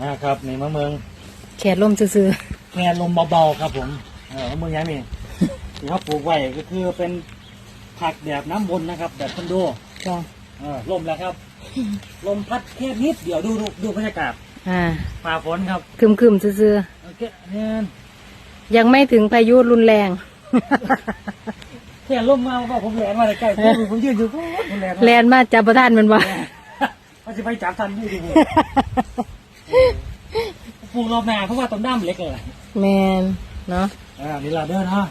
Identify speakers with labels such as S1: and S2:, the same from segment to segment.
S1: อ่าครับนี่มะเมือง
S2: แขดลมซื่อ
S1: แม่ลมเบาๆครับผมเออมะเมืองยังนี่ที่เขาปลูกไว้ก็คือเป็นผักแบบน้ำวนนะครับแบบคอนโด
S2: ๆจ้ะ
S1: เออลมแล้วครับ ลมพัดแค่นิดเดี๋ยวดูดูดูบรรยากาศ
S2: อ่า
S1: ฝ่าฝนครับ
S2: คึมๆซื่อ
S1: โอเคเนี่ย
S2: ๆยังไม่ถึงพายุรุนแรง
S1: แค่ลมมาก็ผมแหลนมาใกล้ๆผมผมยืนอยู่ปุ๊บผมแหลนมา
S2: แลนมาจับประทานมันบ่
S1: มันจะไปจับทันอยู่ดี ปลูกรอบหน้าเพราะว่าต้นน้ำเล็กเลย
S2: แมนเนาะ
S1: อ่านี่ละเด้อเนาะ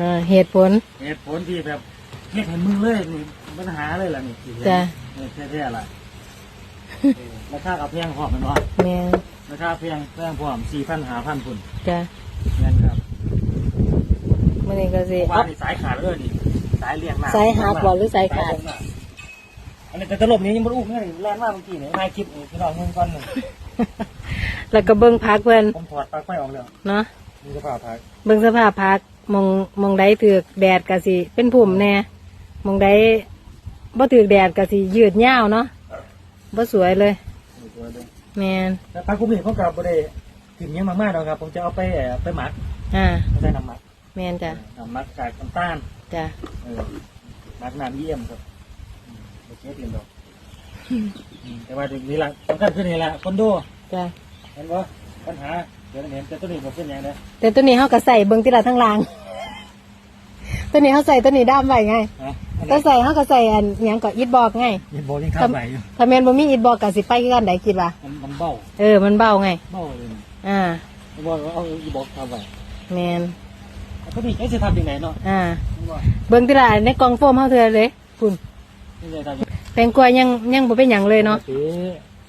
S2: อ่าเหตุผล
S1: เหตุผลที่แบบเรียกเห็นมึงเลยนี่ปัญหาเลยล่ะนี่ที่เห็น
S2: จ้ะ
S1: เนี่ยแท้ๆล่ะเออราคากับเพียงพร้อมแมันวะ
S2: แมน
S1: ราคาเพียงเพียงพร้อมสี่พันหาพันพุ่น
S2: จ้ะ
S1: เงินครับ
S2: มื่อนี้ก็สิ
S1: เพราะว่านี่สายขาดเลยนี่สายเลี้ยงหน้
S2: สายหักบ่หรือสายขาด
S1: สลงหน้อันนี้แต่ตลบนี้ยังไม่รู้เนี่ยแรงมากเมื่อกี้เนี่ยนายคลิปนี่พี่น้องเงินก้อนหนึ่ง
S2: แล้วก็เบิ่งพักเพิ่น
S1: ผมถอดปลั๊กไฟออกแล้ว
S2: เนาะ
S1: มีสภาพพัก
S2: เบิ่งสภาพพักมองมองใดถือกแดดก็สิ เป็นผุ่มแน่มองใดบ่ถือกแดดก็สิยืดยาวเนาะบ่สวยเลย
S1: มีตัวเดียว
S2: แมน
S1: แต่ปลากุ้งนี่ผมกับบได้ถึงเนี้ยมากๆแล้วครับ ผมจะเอาไปเอ่อไปหมัก
S2: อ่า
S1: ไม่ใช่น้ำหมัก
S2: แมนจ้ะ
S1: น้ำหมักจากน้ำตาล
S2: จ้ะ
S1: เออหมักน้ำเยี่ยมครับอืมโอเคเปลี่ยนดอกอืมแต่ว่าถึงนี้ละสำคัญคือนี่แหละคอนโด
S2: จ้ะ
S1: เห็นว่าปัญหาเดี๋ยวเห็นแต่ตัวนี้ผมเป็นยังไง
S2: แต่ตัวนี้เฮาก็ใส่เบิ่งที่ละทั้งราง ตัวนี้เฮาใส่ตัวนี้ด้ามไว้ไง
S1: ฮะอัน
S2: ก็
S1: นี้
S2: ใส่เฮาก็ใส่อันหยังก็อิฐบอกไง
S1: ยินโบยังข้ามไหลอยู่
S2: ถ้าแม่นบ่มีอิฐบอกก็สิไปคือกันใดคิดว่า
S1: มันมันเบ้า
S2: เออมันเบาไง
S1: เบ้าเลยนี่
S2: อ่า
S1: ผมบอกว่าเอาอีบอกข้ามไหล
S2: แมน
S1: เขาดีไอ้จะทำยังไงเนาะ
S2: อ่า
S1: ผมว่า
S2: เบิ่งที่ละในกล่องโฟมเฮาเทื่อเลยคุณ
S1: ไม่ได้ทำยังไง
S2: แตงกวายังยังบ่เป็นหยังเลยเนาะ
S1: โอค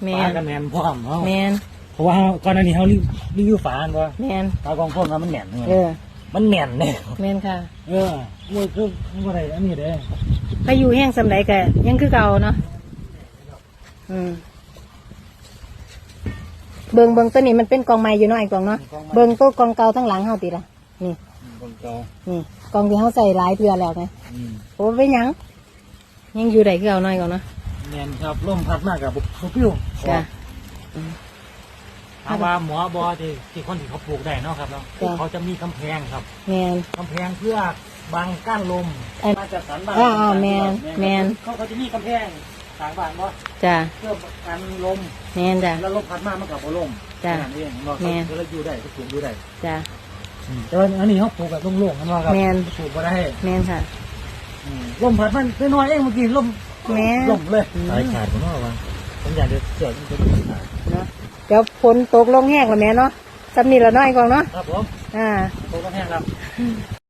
S2: แม่
S1: ฝากันแมนพร้อมเนาะ
S2: แมน
S1: เพราะว่าก่อนหน้านี้เขารีรีวิวฝาอันว่า
S2: แมน
S1: ฝากองพ่นว่ามันแหน่น
S2: เออ
S1: มันแหน่นเนี่ย
S2: แมนค่ะ
S1: เออมวยคือมันอะไรอันนี้เด้
S2: พายุแห้งสำใดก็ยังคือเก่าเนาะอืมเบิ่งเบิ่งตัวนี้มันเป็นกองไม้อยู่เนาะไอ้กองเนาะเบิ่งตัวกองเก่าทั้งหลังเฮาติล่ะนี่
S1: กองเก่า
S2: นี่กองที่เฮาใส่หลายเทื่อแล้วไง
S1: อืม
S2: โอ้เป็นหยังยังอยู่ได้คือเอาน้อยก่อนเนาะ
S1: แหน่นครับลมพัดมากกับบุปิ้ว
S2: จ้ะ
S1: ถามว่าหมอบอที่ที่คนที่เขาปลูกได้เนาะครับเนาะ
S2: จ้ะ
S1: เขาจะมีกำแพงครับ
S2: แมน
S1: กำแพงเพื่อบังกั้นลม
S2: ไอ้
S1: มาจากสันบ้าน
S2: อ่าอ่าแม่นแม่น
S1: เขาเขาจะมีกำแพงทางบ้านว่า
S2: จ้ะ
S1: เพื่อกันลม
S2: แมนจ้ะ
S1: แล้วลมพัดมากมันกับบ่ลม
S2: จ้ะ
S1: แค่นั้นเองเนาะ
S2: แม่น
S1: เขาจะอยู่ได้ก็ปลูกอยู่ได้
S2: จ้ะ
S1: แต่ว่าอันนี้เขาปลูกแบบโล่งๆกันว่าครับ
S2: แม่น
S1: ปลูกมาได้
S2: แมนค่ะ
S1: อืมลมพัดมันน้อยๆเองเมื่อกี้ลม
S2: แม่น
S1: ลมเลย
S2: อืม
S1: สายขาดผมว่าว่าผมอยากจะเกิดมันจะขาด
S2: เนาะเดี๋ยวฝนตกลงแห้งแล้วแม่เนาะสำนีละน้อยก่อนเนาะ
S1: ครับผม
S2: อ่า
S1: ตกต้องแห้งครับ